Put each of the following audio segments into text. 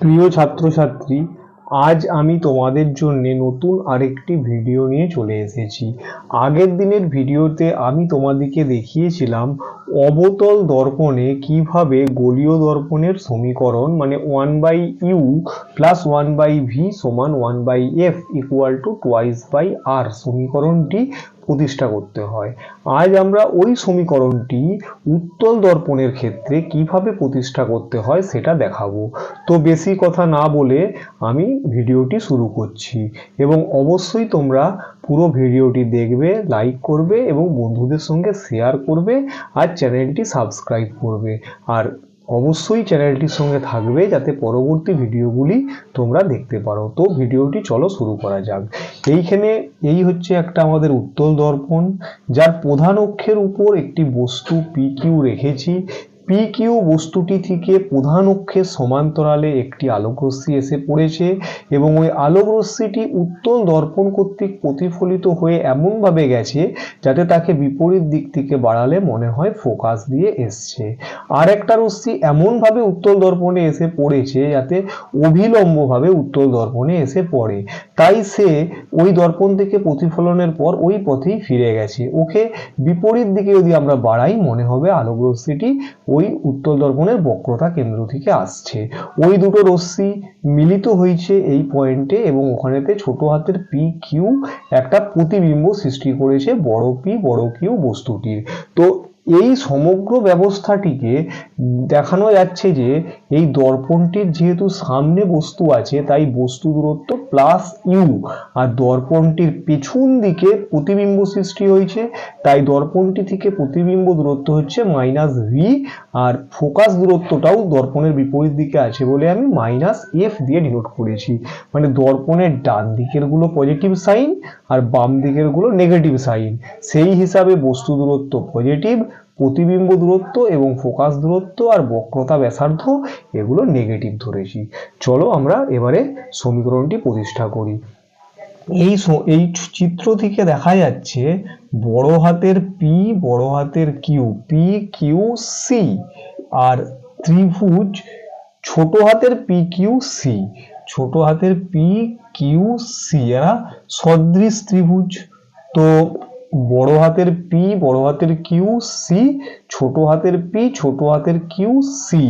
প্রিয় ছাত্রছাত্রী, আজ আমি তোমাদের জন্য নতুন আরেকটি ভিডিও নিয়ে চলে এসেছি। আগের দিনের ভিডিওতে আমি তোমাদেরকে দেখিয়েছিলাম অবতল দর্পণে কীভাবে গোলীয় দর্পণের সমীকরণ মানে one by U plus one by V সমান one by F equal to twice by R সমীকরণটি প্রতিষ্ঠা করতে হয়। আজ আমরা ওই সমীকরণটি উত্তল দর্পণের ক্ষেত্রে কীভাবে প্রতিষ্ঠা করতে হয় সেটা দেখাবো। তো বেশি কথা না বলে আমি ভিডিওটি শুরু করছি এবং অবশ্যই তোমরা পুরো ভিডিওটি দেখবে লাইক করবে এবং বন্ধুদের সঙ্গে শেয়ার করবে আর চ্যানেলটি সাবস্ক্রাইব করবে। আর অবশ্যই চ্যানেলটির সঙ্গে থাকবে যাতে পরবর্তী ভিডিওগুলি তোমরা দেখতে পারো। তো ভিডিওটি চলো শুরু করা যাক। এইখানে এই হচ্ছে একটা আমাদের উত্তল দর্পণ, যার প্রধান অক্ষের উপর একটি বস্তু পি কিউ রেখেছি। পি কিউ বস্তুটি থেকে প্রধান অক্ষের সমান্তরালে একটি আলোকরশ্মি এসে পড়েছে এবং ওই আলোকরশ্মিটি উত্তল দর্পণ কর্তৃক প্রতিফলিত হয়ে এমনভাবে গেছে যাতে তাকে বিপরীত দিক থেকে বাড়ালে মনে হয় ফোকাস দিয়ে এসছে। আর একটা রশ্মি এমনভাবে উত্তল দর্পণে এসে পড়েছে যাতে অভিলম্বভাবে উত্তল দর্পণে এসে পড়ে। তাই সে ওই দর্পণ থেকে প্রতিফলনের পর ওই পথেই ফিরে গেছে। ওকে বিপরীত দিকে যদি আমরা বাড়াই, মনে হবে আলোক রশ্মিটি ওই উত্তল দর্পণের বক্রতা কেন্দ্র থেকে আসছে। ওই দুটো রশ্মি মিলিত হয়েছে এই পয়েন্টে এবং ওখানেতে ছোট হাতের পি কিউ একটা প্রতিবিম্ব সৃষ্টি করেছে বড় পি বড় কিউ বস্তুটির। তো এই সমগ্র ব্যবস্থাটিকে দেখানো যাচ্ছে যে এই দর্পণটির যেহেতু সামনে বস্তু আছে, তাই বস্তু দূরত্ব প্লাস ইউ আর দর্পণটির পেছন দিকে প্রতিবিম্ব সৃষ্টি হয়েছে, তাই দর্পণটি থেকে প্রতিবিম্ব দূরত্ব হচ্ছে মাইনাস ভি আর ফোকাস দূরত্বটাও দর্পণের বিপরীত দিকে আছে বলে আমি মাইনাস এফ দিয়ে ডিনোট করেছি। মানে দর্পণের ডান দিকেরগুলো পজিটিভ সাইন আর বাম দিকেরগুলো নেগেটিভ সাইন সেই হিসাবে বস্তু দূরত্ব পজিটিভ প্রতিবিম্ব দূরত্ব এবং ফোকাস দূরত্ব আর বক্রতা ব্যাসার্ধ, এগুলো নেগেটিভ ধরেছি। চলো আমরা এবারে সমীকরণটি প্রতিষ্ঠা করি। এই এই চিত্র থেকে দেখা যাচ্ছে বড় হাতের পি বড় হাতের কিউ পি কিউ সি আর ত্রিভুজ ছোট হাতের পি কিউ সি ছোট হাতের পি কিউ সি এরা সদৃশ ত্রিভুজ। তো বড় হাতের পি বড় হাতের কিউ সি ছোট হাতের পি ছোট হাতের কিউ সি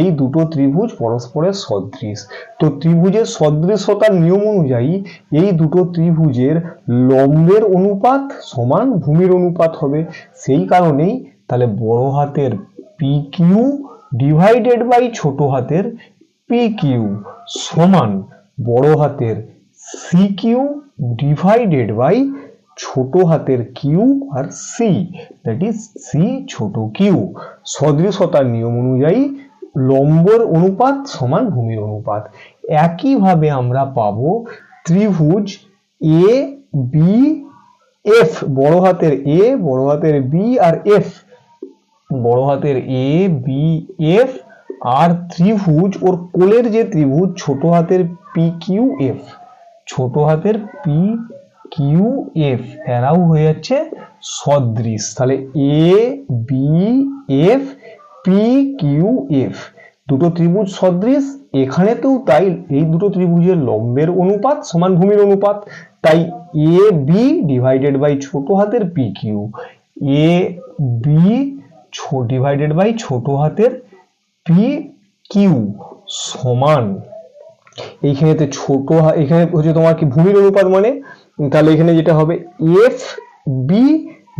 এই দুটো ত্রিভুজ পরস্পরের সদৃশ। তো ত্রিভুজের সদৃশতার নিয়ম অনুযায়ী এই দুটো ত্রিভুজের লম্বের অনুপাত সমান ভূমির অনুপাত হবে। সেই কারণেই তাহলে বড় হাতের পি কিউ ডিভাইডেড বাই ছোট হাতের পি কিউ সমান বড় হাতের সি কিউ ডিভাইডেড বাই ছোট হাতের Q R C that is C ছোট কিউ সদৃশতার নিয়ম অনুযায়ী লম্বর অনুপাত সমান ভূমির অনুপাত। একইভাবে আমরা পাব ত্রিভুজ এ বি এফ বড় হাতের এ বড় হাতের বি আর এফ বড় হাতের এ বি এফ আর ত্রিভুজ, ওর কোলের যে ত্রিভুজ, ছোট হাতের পি কিউ এফ ছোট হাতের পি কিউ এফ এরাও হয়ে যাচ্ছে সদৃশ। তাহলে A B F P Q F দুটো ত্রিভুজ সদৃশ, এখানেতেও তাই এই দুটো ত্রিভুজের লম্বের অনুপাত সমান ভূমির অনুপাত। তাই এ বি ডিভাইডেড বাই ছোট হাতের P Q A B divided by ছোট হাতের পি কিউ সমান। এইখানেতে ছোট এখানে হচ্ছে তোমার কি ভূমির অনুপাত মানে? তাহলে এখানে যেটা হবে F B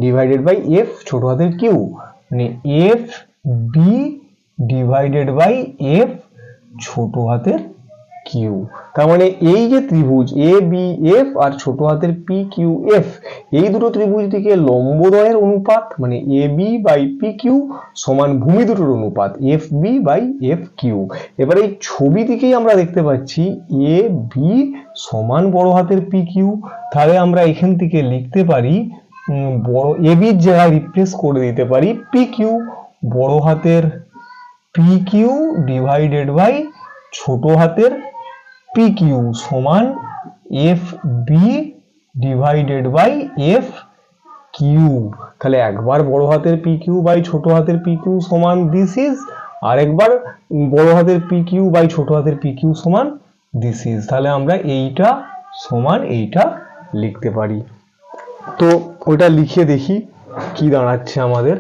divided by F ছোট হাতের কিউ মানে F B divided by F ছোট হাতের কিউ তার মানে এই যে ত্রিভুজ এ বি এফ আর ছোট হাতের পি কিউ এফ এই দুটো ত্রিভুজ থেকে লম্বদয়ের অনুপাত মানে A B by P Q সমান ভূমি দুটোর অনুপাত F B by F Q এবার এই ছবি থেকেই আমরা দেখতে পাচ্ছি এ বি সমান বড় হাতের পি কিউ তাহলে আমরা এখান থেকে লিখতে পারি বড় এ বির জায়গায় রিপ্লেস করে দিতে পারি পি কিউ বড় হাতের পি কিউ ডিভাইডেড বাই ছোট হাতের পি কিউ সমান F B divided by F Q তাহলে একবার বড় হাতের পি বাই ছোট হাতের পি সমান দিস ইজ আরেকবার বড় হাতের পি বাই ছোট হাতের পি সমান দিস ইজ তাহলে আমরা এইটা সমান এইটা লিখতে পারি। তো ওটা লিখে দেখি কি দাঁড়াচ্ছে আমাদের।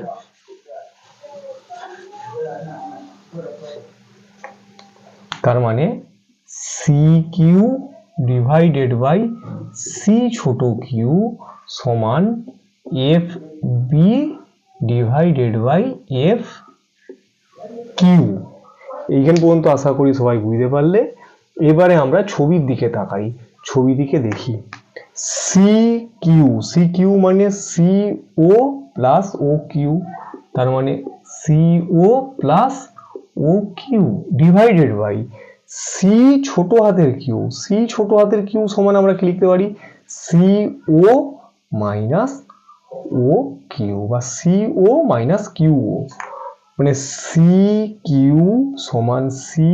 তার মানে C Q divided by C ছোট কিউ সমান F B divided by F Q এইখান পর্যন্ত আশা করি সবাই বুঝতে পারলে। এবারে আমরা ছবির দিকে তাকাই। ছবি দিকে দেখি। সি কিউ সি কিউ মানে C O plus O Q তার মানে C O plus O Q divided by C ছোট হাতের কিউ সি ছোট হাতের কিউ সমান আমরা কি লিখতে পারি? C O minus O Q বা C O minus Q O মানে সি কিউ সমান C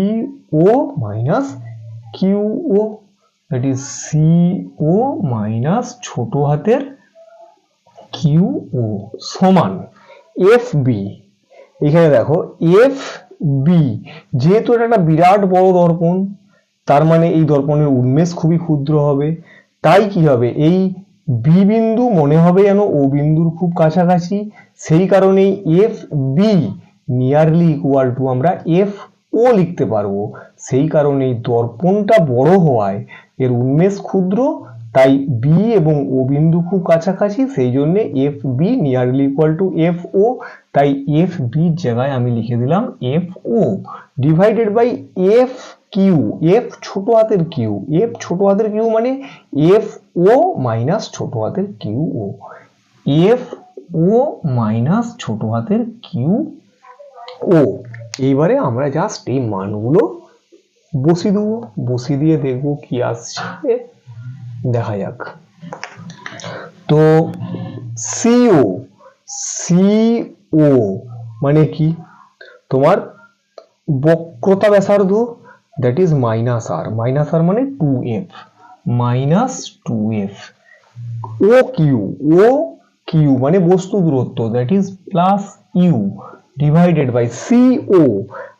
O minus Q O that is C O minus ছোট হাতের কিউ ও সমান এফ বি এখানে দেখো এফ বি যেহেতু এটা একটা বিরাট বড় দর্পণ, তার মানে এই দর্পণের উন্মেষ খুবই ক্ষুদ্র হবে। তাই কি হবে? এই বি বিন্দু মনে হবে যেন ও বিন্দুর খুব কাছাকাছি। সেই কারণেই F B nearly equal to আমরা এফ ও লিখতে পারব। সেই কারণেই দর্পণটা বড় হওয়ায় এর উন্মেষ ক্ষুদ্র, তাই বি এবং ও বিন্দু খুব কাছাকাছি। সেই জন্য F B nearly equal to F O তাই এফ বির জায়গায় আমি লিখে দিলাম F O divided by F Q F ছোট হাতের কিউ এফ ছোট হাতের কিউ মানে এফ ও মাইনাস ছোট হাতের Q O F O minus ছোট হাতের কিউ ও এইবারে আমরা জাস্ট এই মানগুলো বসিয়ে দেবো, বসিয়ে দিয়ে দেখব কি আসছে। দেখা যাক। তো সিও সিও মানে কি? তোমার বক্রতা ব্যাসার্ধ that is minus R minus R মানে two F minus two F O Q O Q মানে বস্তু দূরত্ব that is plus U divided by C O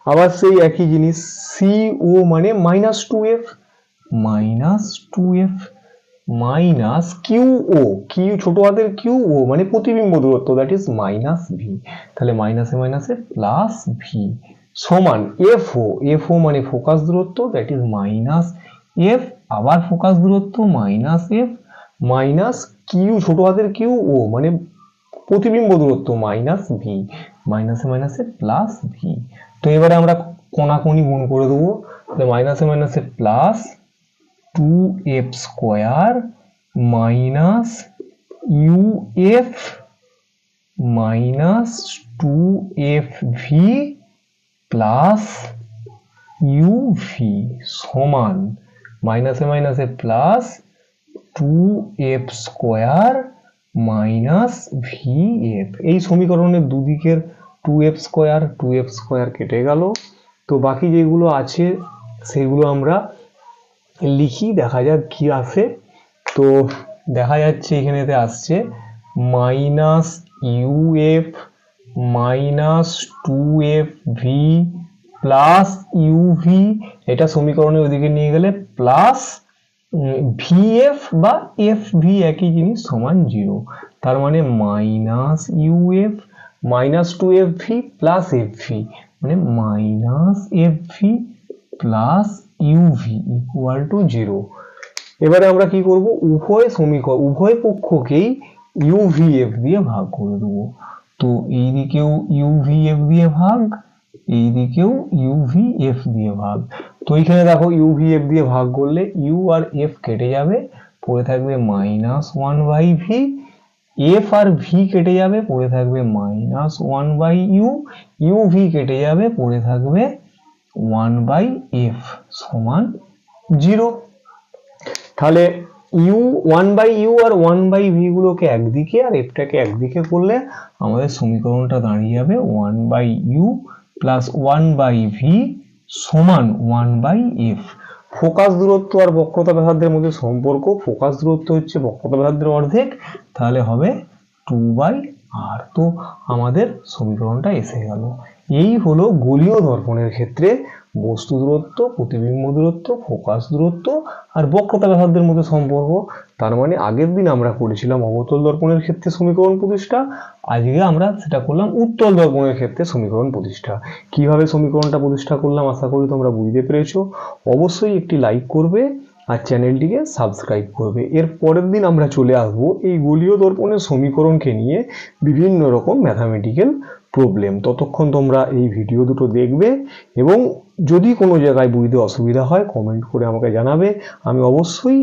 আবার সেই একই জিনিস সি ও মানে minus two F minus two F minus Q O, Q ছোট হাতের কিউ ও মানে প্রতিবিম্ব দূরত্ব দ্যাট ইজ মাইনাস ভি তাহলে মাইনাসে মাইনাসে প্লাস ভি সমান এফ ও এফ ও মানে ফোকাস দূরত্ব দ্যাট ইজ মাইনাস এফ আবার ফোকাস দূরত্ব মাইনাস এফ মাইনাস কিউ ছোট হাতের কিউ ও মানে প্রতিবিম্ব দূরত্ব মাইনাস ভি মাইনাসে মাইনাসে প্লাস ভি তো এবারে আমরা কোনাকুনি গুণ করে দেবো। তাহলে মাইনাসে মাইনাসে plus two F square minus U F minus two F V plus U V সমান মাইনাসে মাইনাসে plus two F square minus V F এই সমীকরণের দুদিকের two F square two F square কেটে গেল। তো বাকি যেগুলো আছে, সেগুলো আমরা লিখি, দেখা যাক কি আসে। তো দেখা যাচ্ছে এখানেতে আসছে, minus U F minus two F V plus U V. এটা সমীকরণের ওদিকে নিয়ে গেলে প্লাস ভি এফ বা এফ ভি একই জিনিস সমান জিরো। তার মানে minus U F minus two F V plus F V. মানে minus F V plus UV equal to zero এবারে আমরা কি করব? উভয় সমীকরণ উভয় পক্ষকেই ইউভিএফ দিয়ে ভাগ করে দেবো। তো এই দিকেও ইউভিএফ দিয়ে ভাগ, এই দিকেও ইউভিএফ দিয়ে ভাগ। তো এইখানে দেখো ইউভিএফ দিয়ে ভাগ করলে ইউ আর এফ কেটে যাবে, পড়ে থাকবে minus one by V F R V কেটে যাবে, পড়ে থাকবে minus one by U U V কেটে যাবে, পড়ে থাকবে ওয়ান বাই এফ সমান জিরো। তাহলে ইউ ওয়ান বাই ইউ আর ওয়ান বাই ভি গুলোকে একদিকে আর এফটাকে একদিকে করলে আমাদের সমীকরণটা দাঁড়িয়ে যাবে one by U plus one by V সমান ওয়ান বাই এফ। ফোকাস দূরত্ব আর বক্রতা ব্যাসার্ধের মধ্যে সম্পর্ক, ফোকাস দূরত্ব হচ্ছে বক্রতা ব্যাসার্ধের অর্ধেক, তাহলে হবে টু বাই আর। তো আমাদের সমীকরণটা এসে গেল। এই হলো গোলীয় দর্পণের ক্ষেত্রে বস্তু দূরত্ব, প্রতিবিম্ব দূরত্ব, ফোকাস দূরত্ব আর বক্রতা ব্যাসার্ধের মধ্যে সম্পর্ক। তার মানে আগের দিন আমরা করেছিলাম অবতল দর্পণের ক্ষেত্রে সমীকরণ প্রতিষ্ঠা, আজকে আমরা সেটা করলাম উত্তল দর্পণের ক্ষেত্রে সমীকরণ প্রতিষ্ঠা। কীভাবে সমীকরণটা প্রতিষ্ঠা করলাম আশা করি তোমরা বুঝতে পেরেছ। অবশ্যই একটি লাইক করবে আর চ্যানেলটিকে সাবস্ক্রাইব করবে। এর পরের দিন আমরা চলে আসব এই গোলীয় দর্পণের সমীকরণকে নিয়ে বিভিন্ন রকম ম্যাথামেটিক্যাল প্রবলেম ততক্ষণ তোমরা এই ভিডিও দুটো দেখবে এবং যদি কোনো জায়গায় বুঝতে অসুবিধা হয় কমেন্ট করে আমাকে জানাবে। আমি অবশ্যই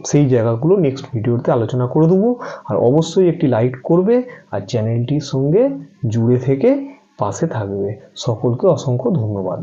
সেই জায়গাগুলো নেক্সট ভিডিওতে আলোচনা করে দেবো। আর অবশ্যই একটি লাইক করবে আর চ্যানেলটির সঙ্গে জুড়ে থেকে পাশে থাকবে। সকলকে অসংখ্য ধন্যবাদ।